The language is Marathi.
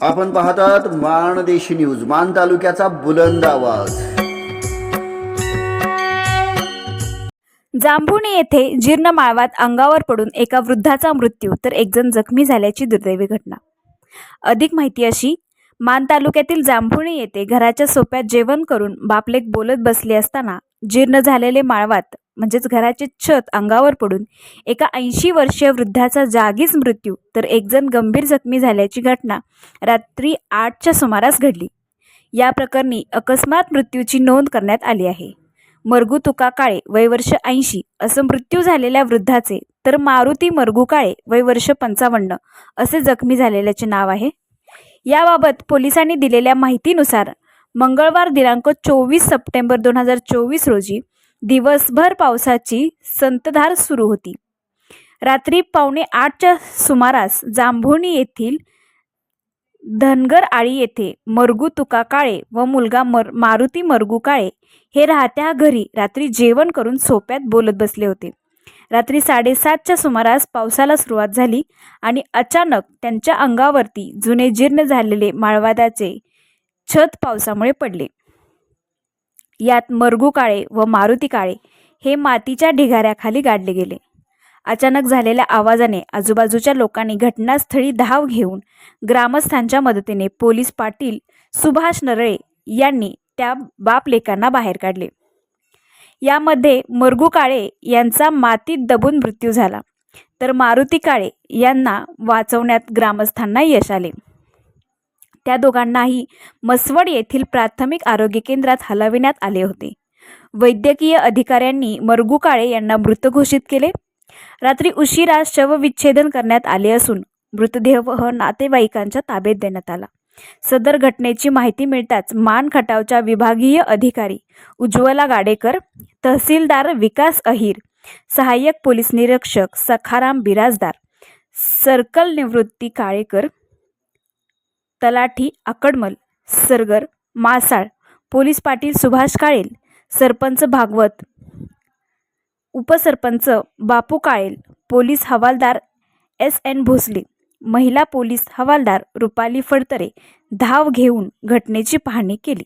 आपण पाहतात माणदेशी न्यूज मान तालुक्याचा बुलंद आवाज. जांभुणी येथे जीर्ण माळवात अंगावर पडून एका वृद्धाचा मृत्यू तर एकजण जखमी झाल्याची दुर्दैवी घटना. अधिक माहिती अशी मान तालुक्यातील जांभुणी येथे घराच्या सोप्यात जेवण करून बापलेक बोलत बसले असताना जीर्ण झालेले माळवात म्हणजेच घराचे छत अंगावर पडून एका ऐंशी वर्षीय वृद्धाचा जागीच मृत्यू तर एकजण गंभीर जखमी झाल्याची घटना रात्री आठच्या सुमारास घडली. या प्रकरणी अकस्मात मृत्यूची नोंद करण्यात आली आहे. मरगू तुका काळे वय वर्ष ऐंशी असं मृत्यू झालेल्या वृद्धाचे तर मारुती मरगू काळे वय वर्ष पंचावन्न असे जखमी झालेल्याचे नाव आहे. याबाबत पोलिसांनी दिलेल्या माहितीनुसार मंगळवार दिनांक चोवीस सप्टेंबर दोन हजार चोवीस रोजी दिवसभर पावसाची संतधार सुरू होती. रात्री पावणे आठच्या सुमारास जांभोणी येथील धनगर आळी येथे मरगू तुका काळे व मुलगा मर मारुती मरगू काळे हे राहत्या घरी रात्री जेवण करून सोप्यात बोलत बसले होते. रात्री साडेसातच्या सुमारास पावसाला सुरुवात झाली आणि अचानक त्यांच्या अंगावरती जुने जीर्ण झालेले माळवादाचे छत पावसामुळे पडले. यात मरगू काळे व मारुती काळे हे मातीच्या ढिगाऱ्याखाली गाडले गेले. अचानक झालेल्या आवाजाने आजूबाजूच्या लोकांनी घटनास्थळी धाव घेऊन ग्रामस्थांच्या मदतीने पोलीस पाटील सुभाष नरळे यांनी त्या बापलेकांना बाहेर काढले. यामध्ये मरगू काळे यांचा मातीत दबून मृत्यू झाला. तर मारुती काळे यांना वाचवण्यात ग्रामस्थांना यश आले. त्या दोघांनाही मसवड येथील प्राथमिक आरोग्य केंद्रात हलविण्यात आले होते. वैद्यकीय अधिकाऱ्यांनी मरगू काळे यांना मृत घोषित केले. रात्री उशिरा शवविच्छेदन करण्यात आले असून मृतदेह नातेवाईकांच्या ताब्यात देण्यात आला. सदर घटनेची माहिती मिळताच मान खटावच्या विभागीय अधिकारी उज्ज्वला गाडेकर तहसीलदार विकास अहिर सहाय्यक पोलीस निरीक्षक सखाराम बिराजदार सर्कल निवृत्ती काळेकर तलाठी आकडमल सरगर मासाळ पोलीस पाटील सुभाष काळेल सरपंच भागवत उपसरपंच बापू काळेल पोलीस हवालदार एस एन भोसले महिला पोलीस हवालदार रुपाली फडतरे धाव घेऊन घटनेची पाहणी केली.